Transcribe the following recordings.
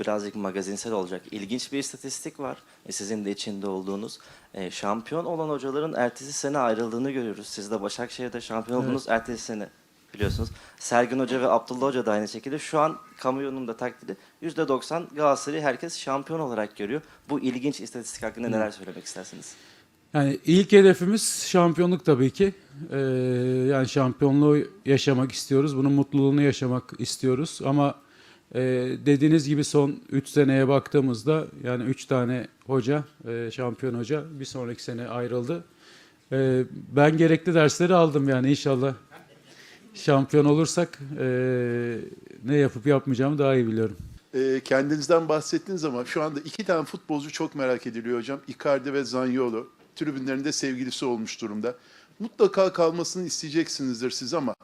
birazcık magazinsel olacak. İlginç bir istatistik var. E, sizin de içinde olduğunuz. E, şampiyon olan hocaların ertesi sene ayrıldığını görüyoruz. Siz de Başakşehir'de şampiyon Evet. oldunuz ertesi sene biliyorsunuz. Sergin Hoca ve Abdullah Hoca da aynı şekilde. Şu an kamuoyunun da takdiri %90 Galatasaray'ı herkes şampiyon olarak görüyor. Bu ilginç istatistik hakkında neler söylemek istersiniz? Yani ilk hedefimiz şampiyonluk tabii ki. Ee, yani şampiyonluğu yaşamak istiyoruz. Bunun mutluluğunu yaşamak istiyoruz. Ama e, dediğiniz gibi son 3 seneye baktığımızda yani 3 tane hoca, e, şampiyon hoca bir sonraki sene ayrıldı. E, ben gerekli dersleri aldım yani inşallah şampiyon olursak e, ne yapıp yapmayacağımı daha iyi biliyorum. E, kendinizden bahsettiniz ama şu anda iki tane futbolcu çok merak ediliyor hocam. Icardi ve Zaniolo. Tribünlerinde sevgilisi olmuş durumda. Mutlaka kalmasını isteyeceksinizdir siz ama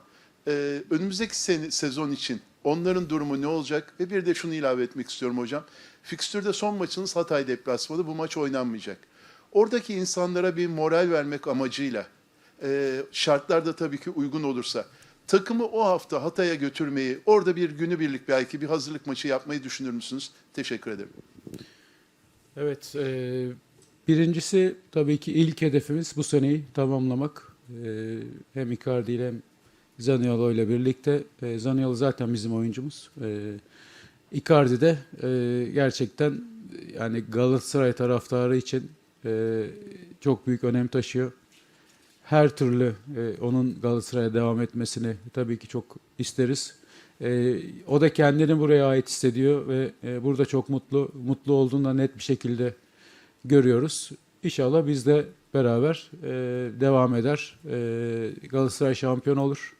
e, önümüzdeki sene, sezon için onların durumu ne olacak? Ve bir de şunu ilave etmek istiyorum hocam. Fikstürde son maçınız Hatay deplasmanı. Bu maç oynanmayacak. Oradaki insanlara bir moral vermek amacıyla e, şartlar da tabii ki uygun olursa takımı o hafta Hatay'a götürmeyi, orada bir günübirlik belki bir hazırlık maçı yapmayı düşünür müsünüz? Teşekkür ederim. Evet, e, birincisi tabii ki ilk hedefimiz bu seneyi tamamlamak. E, hem Icardi ile hem Zaniolo ile birlikte. E, Zaniolo zaten bizim oyuncumuz. E, Icardi de e, gerçekten yani Galatasaray taraftarı için e, çok büyük önem taşıyor. Her türlü e, onun Galatasaray'a devam etmesini tabii ki çok isteriz. E, o da kendini buraya ait hissediyor ve e, burada çok mutlu, mutlu olduğunu da net bir şekilde görüyoruz. İnşallah biz de beraber e, devam eder. E, Galatasaray şampiyon olur.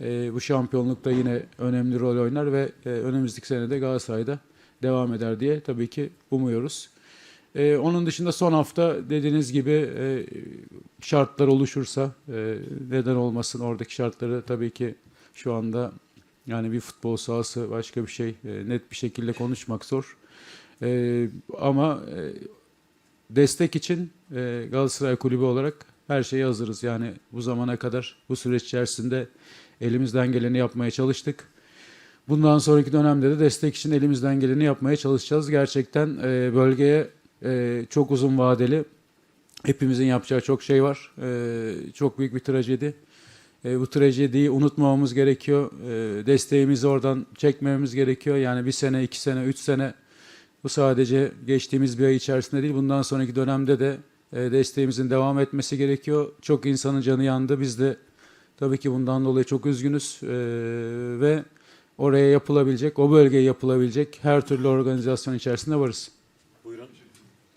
E, bu şampiyonlukta yine önemli rol oynar ve e, önümüzdeki sene de Galatasaray'da devam eder diye tabii ki umuyoruz. E, onun dışında son hafta dediğiniz gibi e, şartlar oluşursa e, neden olmasın oradaki şartları tabii ki şu anda yani bir futbol sahası başka bir şey e, net bir şekilde konuşmak zor. E, ama e, destek için e, Galatasaray Kulübü olarak her şeye hazırız. Yani bu zamana kadar bu süreç içerisinde elimizden geleni yapmaya çalıştık. Bundan sonraki dönemde de destek için elimizden geleni yapmaya çalışacağız. Gerçekten e, bölgeye e, çok uzun vadeli hepimizin yapacağı çok şey var. E, çok büyük bir trajedi. E, bu trajediyi unutmamamız gerekiyor. E, desteğimizi oradan çekmememiz gerekiyor. Yani bir sene, iki sene, üç sene bu sadece geçtiğimiz bir ay içerisinde değil. Bundan sonraki dönemde de desteğimizin devam etmesi gerekiyor. Çok insanın canı yandı. Biz de tabii ki bundan dolayı çok üzgünüz. E, ve oraya yapılabilecek, o bölgeye yapılabilecek her türlü organizasyon içerisinde varız.